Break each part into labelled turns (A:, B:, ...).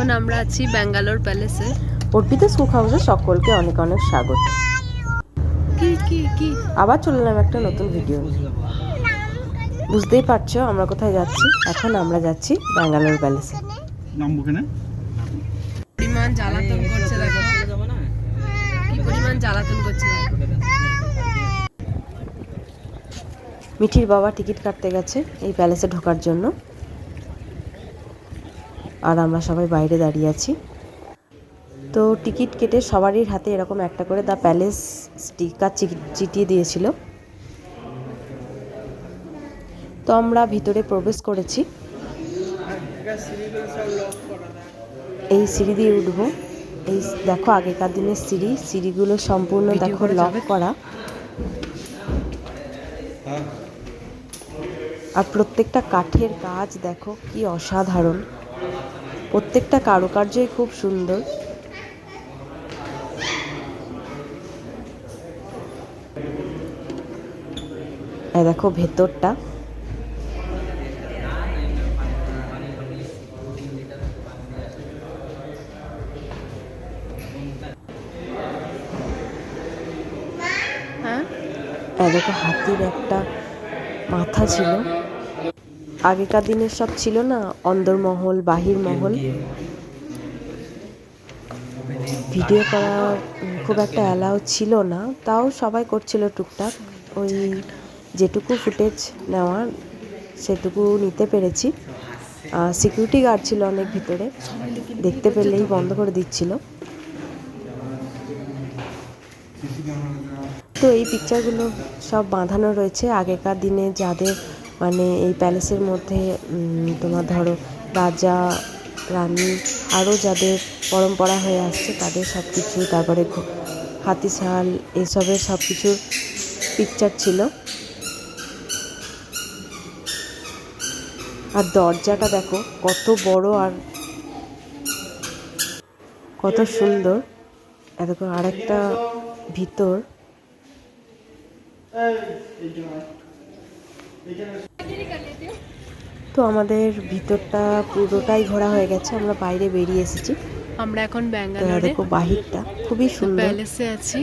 A: এখন আমরা আছি ব্যাঙ্গালোর প্যালেসে।
B: অর্পিতা সুখ হাউসে সকলকে অনেক অনেক স্বাগত।
A: কি কি কি?
B: আবার চলে এলাম একটা নতুন ভিডিও বুঝতেই পারছ আমরা কোথায় যাচ্ছি? এখন আমরা যাচ্ছি ব্যাঙ্গালোর প্যালেসে।
C: নামবো কেন
A: পরিমাণ জ্বালাতন করছে দেখো। কি পরিমাণ জ্বালাতন করছে
B: মিঠির বাবা টিকিট কাটতে গেছে এই প্যালেসে ঢোকার জন্য। আর আমরা সবাই বাইরে দাঁড়িয়ে আছি। তো টিকিট কেটে সবারই হাতে এরকম একটা করে দ্য প্যালেস স্টিকার চিটিয়ে দিয়েছিল। তো আমরা ভিতরে প্রবেশ করেছি। এই সিঁড়ি দিয়ে উঠবো। এই দেখো আগেকার দিনের সিঁড়ি। সিঁড়িগুলো সম্পূর্ণ দেখো
A: করা
B: লক করা। আর প্রত্যেকটা কাঠের কাজ দেখো কি অসাধারণ। প্রত্যেকটা কারুকার্যই খুব সুন্দর। দেখো ভেতরটা।
A: হ্যাঁ?
B: দেখো হাতির একটা মাথা ছিল। আগেকার দিনের সব ছিল না? অন্দরমহল বাহির মহল ভিডিও করা খুব একটা অ্যালাউ ছিল না, তাও সবাই করছিল টুকটাক। ওই যেটুকু ফুটেজ নেওয়ার, সেটুকু নিতে পেরেছি। সিকিউরিটি গার্ড ছিল অনেক ভিতরে, দেখতে পেলেই বন্ধ করে দিচ্ছিল। তো এই পিকচারগুলো সব বাঁধানো রয়েছে আগেকার দিনে, যাদের মানে এই প্যালেসের মধ্যে তোমার ধরো রাজা, রানী আরও যাদের পরম্পরা হয়ে আসছে তাদের সব কিছু তারপরে হাতিশাল, এসবের সব কিছুর পিকচার ছিল। আর দরজাটা দেখো, কত বড় আর কত সুন্দর। আর দেখো আরেকটা ভিতর। তো আমাদের ভিতরটা পুরোটাই ঘোরা হয়ে গেছে আমরা বাইরে বেরিয়ে এসেছি।
A: আমরা এখন ব্যাঙ্গালোরে
B: দেখো বাহিরটা খুবই সুন্দর।
A: প্যালেসে আছি।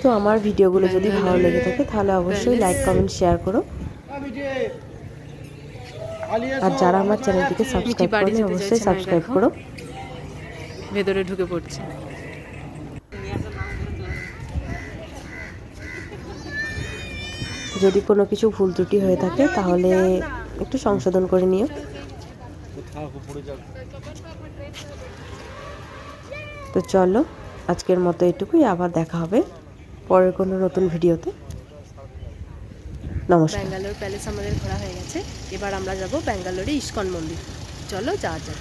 B: তো আমার ভিডিওগুলো যদি ভালো লেগে থাকে তাহলে অবশ্যই লাইক কমেন্ট শেয়ার করো। আর যারা আমার চ্যানেলটিকে সাবস্ক্রাইব
A: যেতে
B: অবশ্যই সাবস্ক্রাইব করো।
A: ভেতরে ঢুকে পড়ছে।
B: যদি কোনো কিছু ভুল ত্রুটি হয়ে থাকে, তাহলে একটু সংশোধন করে নিও। তো চলো, আজকের মতো এটুকুই। আবার দেখা হবে পরের কোনো নতুন ভিডিওতে। নমস্কার।
A: ব্যাঙ্গালোর প্যালেস আমাদের ঘোরা হয়ে গেছে। এবার আমরা যাব ব্যাঙ্গালোরে ইস্কন মন্দির। চলো যাওয়া যাক।